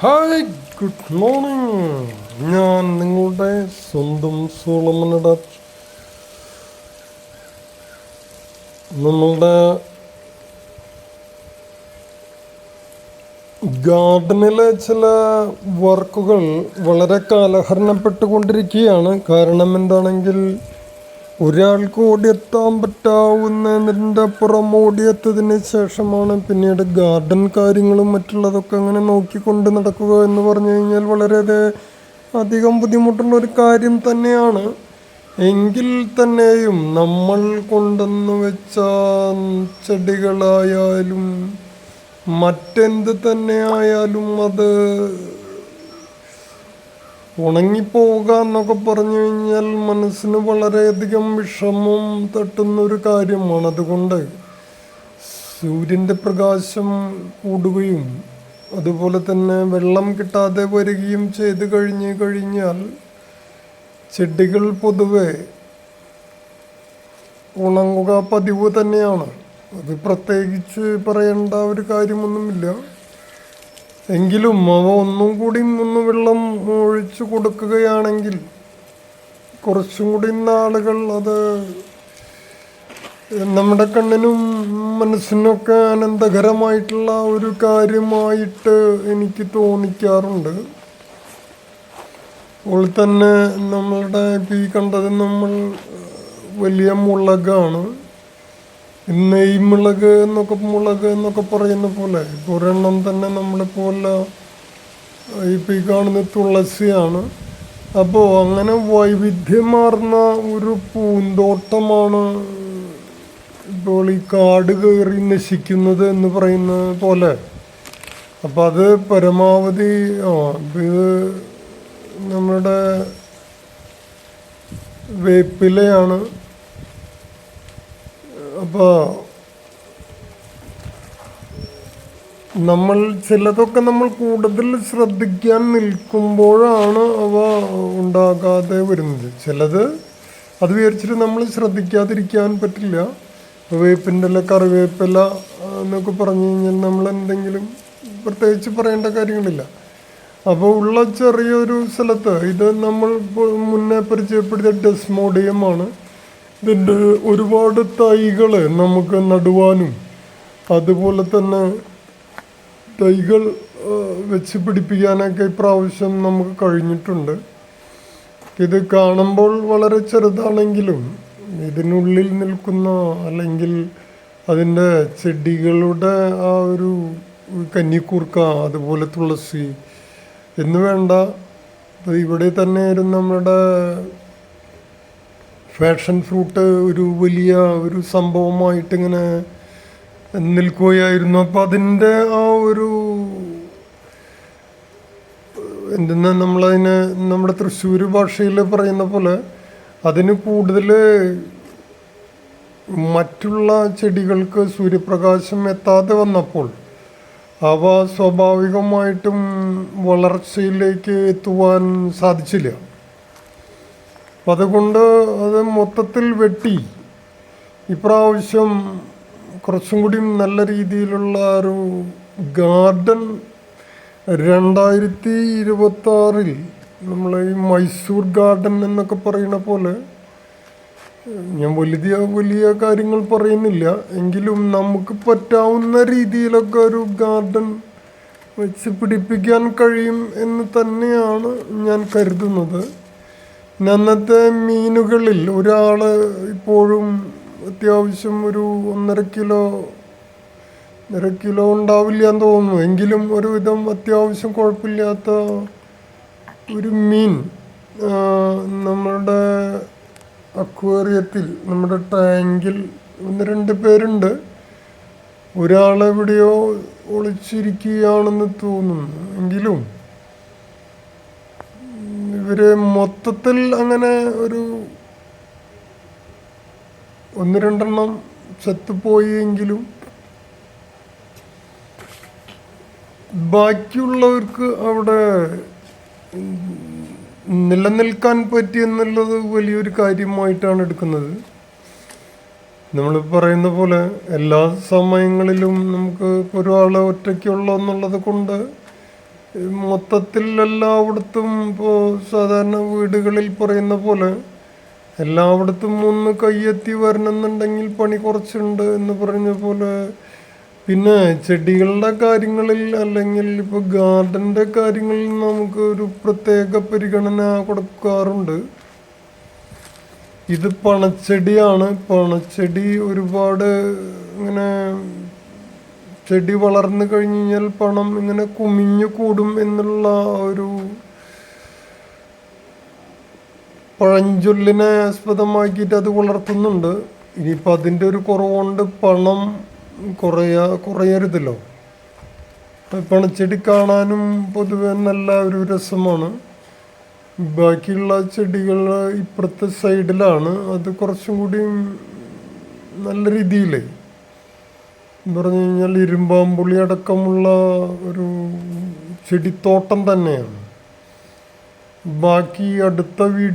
Hi good morning ഞാൻ നിങ്ങളുടെ സ്വന്തം സോളമനട നമ്മളുടെ ഗാർഡനിലെ ചില വർക്കുകൾ വളരെ കാലഹരണപ്പെട്ടുകൊണ്ടിരിക്കുകയാണ്. കാരണം എന്താണെങ്കിൽ ഒരാൾക്ക് ഓടിയെത്താൻ പറ്റാവുന്നതിന്റെ അപ്പുറം ഓടിയെത്തതിന് ശേഷമാണ് പിന്നീട് ഗാർഡൻ കാര്യങ്ങളും മറ്റുള്ളതൊക്കെ അങ്ങനെ നോക്കിക്കൊണ്ട് നടക്കുക എന്ന് പറഞ്ഞു കഴിഞ്ഞാൽ വളരെ അധികം ബുദ്ധിമുട്ടുള്ള ഒരു കാര്യം തന്നെയാണ്. എങ്കിൽ തന്നെയും നമ്മൾ കൊണ്ടെന്ന് വെച്ച ചെടികളായാലും മറ്റെന്ത് തന്നെ ആയാലും അത് ഉണങ്ങിപ്പോവുക എന്നൊക്കെ പറഞ്ഞു കഴിഞ്ഞാൽ മനസ്സിന് വളരെയധികം വിഷമം തട്ടുന്ന ഒരു കാര്യമാണ്. അതുകൊണ്ട് സൂര്യന്റെ പ്രകാശം കൂടുകയും അതുപോലെ തന്നെ വെള്ളം കിട്ടാതെ വരികയും ചെയ്ത് കഴിഞ്ഞ് കഴിഞ്ഞാൽ ചെടികൾ പൊതുവെ ഉണങ്ങുക പതിവ് തന്നെയാണ്. അത് പ്രത്യേകിച്ച് പറയേണ്ട ഒരു കാര്യമൊന്നുമില്ല. എങ്കിലും അവ ഒന്നും കൂടി ഒന്ന് വെള്ളം ഒഴിച്ചു കൊടുക്കുകയാണെങ്കിൽ കുറച്ചും കൂടി നാളുകൾ അത് നമ്മുടെ കണ്ണിനും മനസ്സിനൊക്കെ ആനന്ദകരമായിട്ടുള്ള ഒരു കാര്യമായിട്ട് എനിക്ക് തോന്നിക്കാറുണ്ട്. അപ്പോൾ തന്നെ നമ്മളുടെ ഈ കണ്ടത് നമ്മൾ വലിയ മുളകാണ്. നെയ് മുളക് എന്നൊക്കെ മുളക് എന്നൊക്കെ പറയുന്ന പോലെ ഒരെണ്ണം തന്നെ നമ്മളെപ്പോലെ ഇപ്പം ഈ കാണുന്ന തുളസിയാണ്. അപ്പോൾ അങ്ങനെ വൈവിധ്യമാർന്ന ഒരു പൂന്തോട്ടമാണ് ഇപ്പോൾ ഈ കാട് കയറി നശിക്കുന്നത് എന്ന് പറയുന്ന പോലെ. അപ്പം അത് പരമാവധി ആ ഇത് നമ്മുടെ വേപ്പിലയാണ്. അപ്പോൾ നമ്മൾ ചിലതൊക്കെ നമ്മൾ കൂടുതൽ ശ്രദ്ധിക്കാൻ നിൽക്കുമ്പോഴാണ് അവ ഉണ്ടാകാതെ വരുന്നത്. ചിലത് അത് വിചാരിച്ചിട്ട് നമ്മൾ ശ്രദ്ധിക്കാതിരിക്കാൻ പറ്റില്ല. വേപ്പിന്റെ ഇല കറിവേപ്പില എന്നൊക്കെ പറഞ്ഞു കഴിഞ്ഞാൽ നമ്മൾ എന്തെങ്കിലും പ്രത്യേകിച്ച് പറയേണ്ട കാര്യങ്ങളില്ല. അപ്പോൾ ഉള്ള ചെറിയൊരു സ്ഥലത്ത് ഇത് നമ്മൾ മുന്നേ പരിചയപ്പെടുത്തിയ ഡെസ്മോഡിയമാണ്. ഇതിന്റെ ഒരുപാട് തൈകൾ നമുക്ക് നടുവാനും അതുപോലെ തന്നെ തൈകൾ വെച്ച് പിടിപ്പിക്കാനൊക്കെ ഇപ്രാവശ്യം നമുക്ക് കഴിഞ്ഞിട്ടുണ്ട്. ഇത് കാണുമ്പോൾ വളരെ ചെറുതാണെങ്കിലും ഇതിനുള്ളിൽ നിൽക്കുന്ന അല്ലെങ്കിൽ അതിന്റെ ചെടികളുടെ ആ ഒരു കന്നിക്കൂർക്ക അതുപോലെ തുളസി എന്ന് വേണ്ട. ഇവിടെ തന്നെ തന്നെയായിരുന്നു നമ്മുടെ ഫാഷൻ ഫ്രൂട്ട് ഒരു വലിയ ഒരു സംഭവമായിട്ട് ഇങ്ങനെ നിൽക്കുകയായിരുന്നു. അപ്പോൾ അതിന്റെ ആ ഒരു എന്തെന്നാ നമ്മളതിന് നമ്മുടെ തൃശ്ശൂർ ഭാഷയിൽ പറയുന്ന പോലെ അതിന് കൂടുതൽ മറ്റുള്ള ചെടികൾക്ക് സൂര്യപ്രകാശം എത്താതെ വന്നപ്പോൾ അവ സ്വാഭാവികമായിട്ടും വളർച്ചയിലേക്ക് എത്തുവാൻ സാധിച്ചില്ല. അപ്പം അതുകൊണ്ട് അത് മൊത്തത്തിൽ വെട്ടി. ഇപ്രാവശ്യം കുറച്ചും കൂടി നല്ല രീതിയിലുള്ള ഒരു ഗാർഡൻ രണ്ടായിരത്തി ഇരുപത്തി ആറിൽ നമ്മൾ ഈ മൈസൂർ ഗാർഡൻ എന്നൊക്കെ പറയുന്ന പോലെ ഞാൻ വലിയ വലിയ കാര്യങ്ങൾ പറയുന്നില്ല. എങ്കിലും നമുക്ക് പറ്റാവുന്ന രീതിയിലൊക്കെ ഒരു ഗാർഡൻ വെച്ച് പിടിപ്പിക്കാൻ കഴിയും എന്ന് തന്നെയാണ് ഞാൻ കരുതുന്നത്. അന്നത്തെ മീനുകളിൽ ഒരാൾ ഇപ്പോഴും അത്യാവശ്യം ഒരു ഒന്നര കിലോ ഒന്നര കിലോ ഉണ്ടാവില്ല എന്ന് തോന്നുന്നു. എങ്കിലും ഒരുവിധം അത്യാവശ്യം കുഴപ്പമില്ലാത്ത ഒരു മീൻ നമ്മളുടെ അക്വേറിയത്തിൽ നമ്മുടെ ടാങ്കിൽ ഒന്ന് രണ്ട് പേരുണ്ട്. ഒരാളെവിടെയോ ഒളിച്ചിരിക്കുകയാണെന്ന് തോന്നുന്നു. എങ്കിലും ഇവർ മൊത്തത്തിൽ അങ്ങനെ ഒരു ഒന്ന് രണ്ടെണ്ണം ചത്തുപോയി എങ്കിലും ബാക്കിയുള്ളവർക്ക് അവിടെ നിലനിൽക്കാൻ പറ്റി എന്നുള്ളത് വലിയൊരു കാര്യമായിട്ടാണ് എടുക്കുന്നത്. നമ്മൾ പറയുന്ന പോലെ എല്ലാ സമയങ്ങളിലും നമുക്ക് ഒരാളെ ഒറ്റയ്ക്കുള്ള എന്നുള്ളത് കൊണ്ട് മൊത്തത്തിൽ എല്ലായിടത്തും ഇപ്പോൾ സാധാരണ വീടുകളിൽ പറയുന്ന പോലെ എല്ലായിടത്തും ഒന്ന് കയ്യെത്തി വരണമെന്നുണ്ടെങ്കിൽ പണി കുറച്ചുണ്ട് എന്ന് പറഞ്ഞ പോലെ. പിന്നെ ചെടികളുടെ കാര്യങ്ങളിൽ അല്ലെങ്കിൽ ഇപ്പോൾ ഗാർഡന്റെ കാര്യങ്ങളിൽ നമുക്ക് ഒരു പ്രത്യേക പരിഗണന കൊടുക്കാറുണ്ട്. ഇത് പണച്ചെടിയാണ്. പണച്ചെടി ഒരുപാട് ഇങ്ങനെ ചെടി വളർന്നു കഴിഞ്ഞു കഴിഞ്ഞാൽ പണം ഇങ്ങനെ കുമിഞ്ഞു കൂടും എന്നുള്ള ഒരു പഴഞ്ചൊല്ലിനെ ആസ്പദമാക്കിയിട്ട് അത് വളർത്തുന്നുണ്ട്. ഇനിയിപ്പോൾ അതിന്റെ ഒരു കുറവുകൊണ്ട് പണം കുറയാ കുറയരുതല്ലോ. പണച്ചെടി കാണാനും പൊതുവെ നല്ല ഒരു രസമാണ്. ബാക്കിയുള്ള ചെടികൾ ഇപ്പുറത്തെ സൈഡിലാണ്. അത് കുറച്ചും കൂടി നല്ല രീതിയിൽ പറഞ്ഞു കഴിഞ്ഞാൽ ഇരുമ്പാമ്പുള്ളി അടക്കമുള്ള ഒരു ചെടിത്തോട്ടം തന്നെയാണ്. ബാക്കി അടുത്ത വീട്